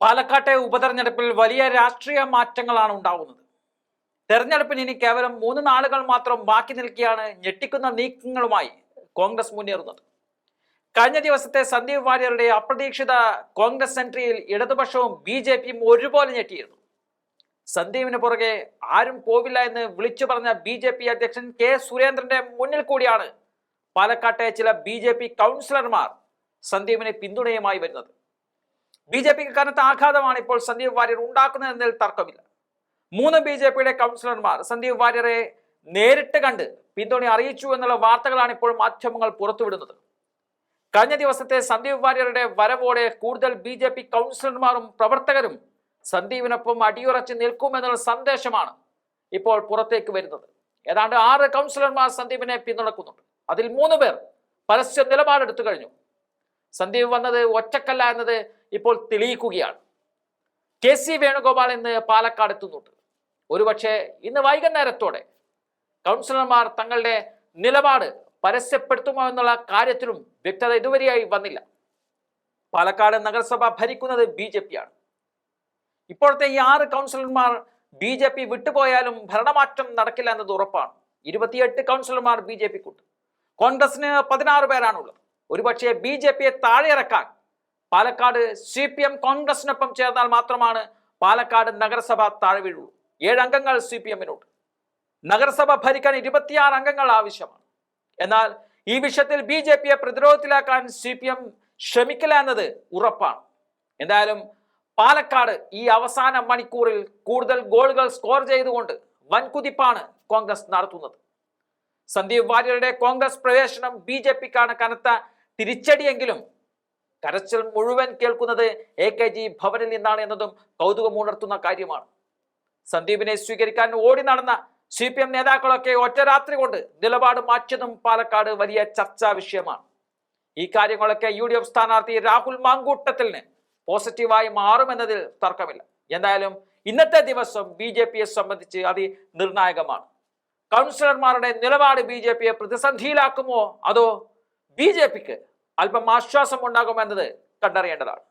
പാലക്കാട്ടെ ഉപതെരഞ്ഞെടുപ്പിൽ വലിയ രാഷ്ട്രീയ മാറ്റങ്ങളാണ് ഉണ്ടാകുന്നത്. തെരഞ്ഞെടുപ്പിന് ഇനി കേവലം മൂന്ന് നാളുകൾ മാത്രം ബാക്കി നിൽക്കുകയാണ് ഞെട്ടിക്കുന്ന നീക്കങ്ങളുമായി കോൺഗ്രസ് മുന്നേറുന്നത്. കഴിഞ്ഞ ദിവസത്തെ സന്ദീപ് വാര്യരുടെ അപ്രതീക്ഷിത കോൺഗ്രസ് എൻട്രിയിൽ ഇടതുപക്ഷവും ബി ജെ പിയും ഒരുപോലെ ഞെട്ടിയിരുന്നു. സന്ദീപിന് പുറകെ ആരും പോവില്ല എന്ന് വിളിച്ചു പറഞ്ഞ ബി ജെ പി അധ്യക്ഷൻ കെ സുരേന്ദ്രന്റെ മുന്നിൽ കൂടിയാണ് പാലക്കാട്ടെ ചില ബി ജെ പി കൗൺസിലർമാർ സന്ദീപിന് പിന്തുണയുമായി വരുന്നത്. ബി ജെ പിക്ക് കനത്ത ആഘാതമാണ് ഇപ്പോൾ സന്ദീപ് വാര്യർ ഉണ്ടാക്കുന്നതെന്നതിൽ തർക്കമില്ല. മൂന്ന് ബി ജെ പിയുടെ കൗൺസിലർമാർ സന്ദീപ് വാര്യരെ നേരിട്ട് കണ്ട് പിന്തുണ അറിയിച്ചു എന്നുള്ള വാർത്തകളാണ് ഇപ്പോൾ മാധ്യമങ്ങൾ പുറത്തുവിടുന്നത്. കഴിഞ്ഞ ദിവസത്തെ സന്ദീപ് വാര്യരുടെ വരവോടെ കൂടുതൽ ബി ജെ പി കൗൺസിലർമാരും പ്രവർത്തകരും സന്ദീപിനൊപ്പം അടിയുറച്ച് നിൽക്കുമെന്നുള്ള സന്ദേശമാണ് ഇപ്പോൾ പുറത്തേക്ക് വരുന്നത്. ഏതാണ്ട് ആറ് കൗൺസിലർമാർ സന്ദീപിനെ പിന്തുണക്കുന്നുണ്ട്. അതിൽ മൂന്ന് പേർ പരസ്യ നിലപാടെടുത്തു കഴിഞ്ഞു. സന്ദീപ് വന്നത് ഒറ്റക്കല്ല എന്നത് ഇപ്പോൾ തെളിയിക്കുകയാണ്. കെ സി വേണുഗോപാൽ ഇന്ന് പാലക്കാട് എത്തുന്നുണ്ട്. ഒരുപക്ഷെ ഇന്ന് വൈകുന്നേരത്തോടെ കൗൺസിലർമാർ തങ്ങളുടെ നിലപാട് പരസ്യപ്പെടുത്തുമോ എന്നുള്ള കാര്യത്തിലും വ്യക്തത ഇതുവരെയായി വന്നില്ല. പാലക്കാട് നഗരസഭ ഭരിക്കുന്നത് ബി ജെ പിയാണ് ഇപ്പോഴത്തെ ഈ ആറ് കൗൺസിലർമാർ ബി ജെ പി വിട്ടുപോയാലും ഭരണമാറ്റം നടക്കില്ല എന്നത് ഉറപ്പാണ്. ഇരുപത്തിയെട്ട് കൗൺസിലർമാർ ബി ജെ പിക്കുണ്ട്. കോൺഗ്രസിന് പതിനാറ് പേരാണുള്ളത്. ഒരുപക്ഷെ ബി ജെ പിയെ താഴെയിറക്കാൻ പാലക്കാട് സി പി എം കോൺഗ്രസിനൊപ്പം ചേർന്നാൽ മാത്രമാണ് പാലക്കാട് നഗരസഭ താഴെ വീഴുള്ളൂ. ഏഴ് അംഗങ്ങൾ സി പി എമ്മിനുണ്ട്. നഗരസഭ ഭരിക്കാൻ ഇരുപത്തിയാറ് അംഗങ്ങൾ ആവശ്യമാണ്. എന്നാൽ ഈ വിഷയത്തിൽ ബി ജെ പിയെ പ്രതിരോധത്തിലാക്കാൻ സി പി എം ശ്രമിക്കില്ല എന്നത് ഉറപ്പാണ്. എന്തായാലും പാലക്കാട് ഈ അവസാന മണിക്കൂറിൽ കൂടുതൽ ഗോളുകൾ സ്കോർ ചെയ്തുകൊണ്ട് വൻകുതിപ്പാണ് കോൺഗ്രസ് നടത്തുന്നത്. സന്ദീപ് വാര്യരുടെ കോൺഗ്രസ് പ്രവേശനം ബി ജെ പിക്കാണ് കനത്ത തിരിച്ചടിയെങ്കിലും കരച്ചിൽ മുഴുവൻ കേൾക്കുന്നത് എ കെ ജി ഭവനിൽ നിന്നാണ് എന്നതും കൗതുകമുണർത്തുന്ന കാര്യമാണ്. സന്ദീപിനെ സ്വീകരിക്കാൻ ഓടി നടന്ന സി പി എം നേതാക്കളൊക്കെ ഒറ്റ രാത്രി കൊണ്ട് നിലപാട് മാറ്റിയതും പാലക്കാട് വലിയ ചർച്ചാ വിഷയമാണ്. ഈ കാര്യങ്ങളൊക്കെ യു ഡി എഫ് സ്ഥാനാർത്ഥി രാഹുൽ മാങ്കൂട്ടത്തിന് പോസിറ്റീവായി മാറുമെന്നതിൽ തർക്കമില്ല. എന്തായാലും ഇന്നത്തെ ദിവസം ബി ജെ പിയെ സംബന്ധിച്ച് അതി നിർണായകമാണ് കൗൺസിലർമാരുടെ നിലപാട് ബി ജെ പിയെ പ്രതിസന്ധിയിലാക്കുമോ അതോ ബി ജെ പിക്ക് അല്പം ആശ്വാസം ഉണ്ടാകുമെന്നത് കണ്ടറിയേണ്ടതാണ്.